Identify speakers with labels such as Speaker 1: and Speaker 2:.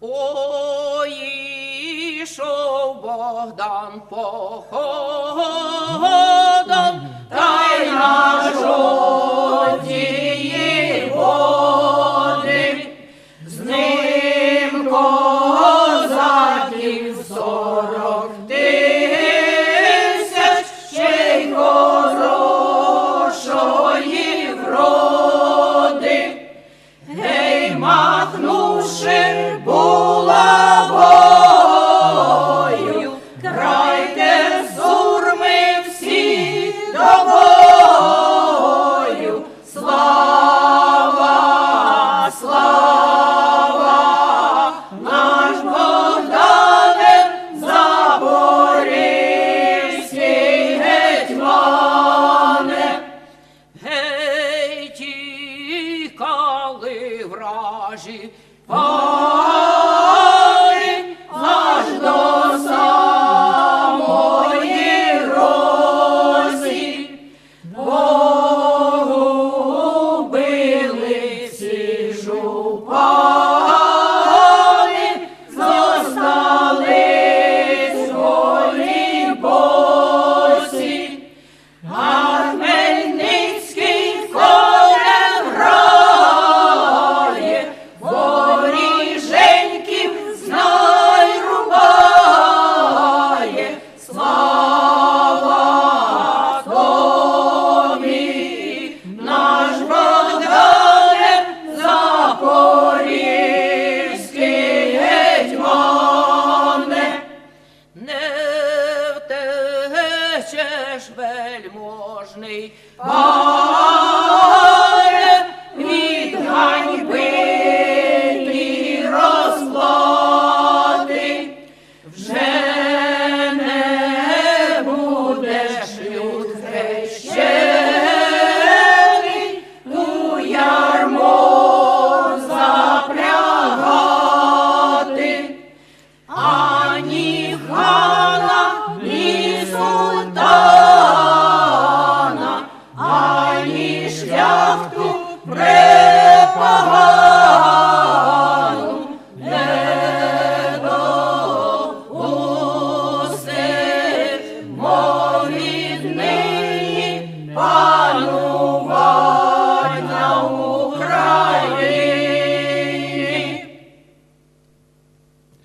Speaker 1: Ой, ішов Богдан походом, та й на тікали вражі, пали аж до самої розі, погубили всі жупа. przecież wielmożny Pan. 아!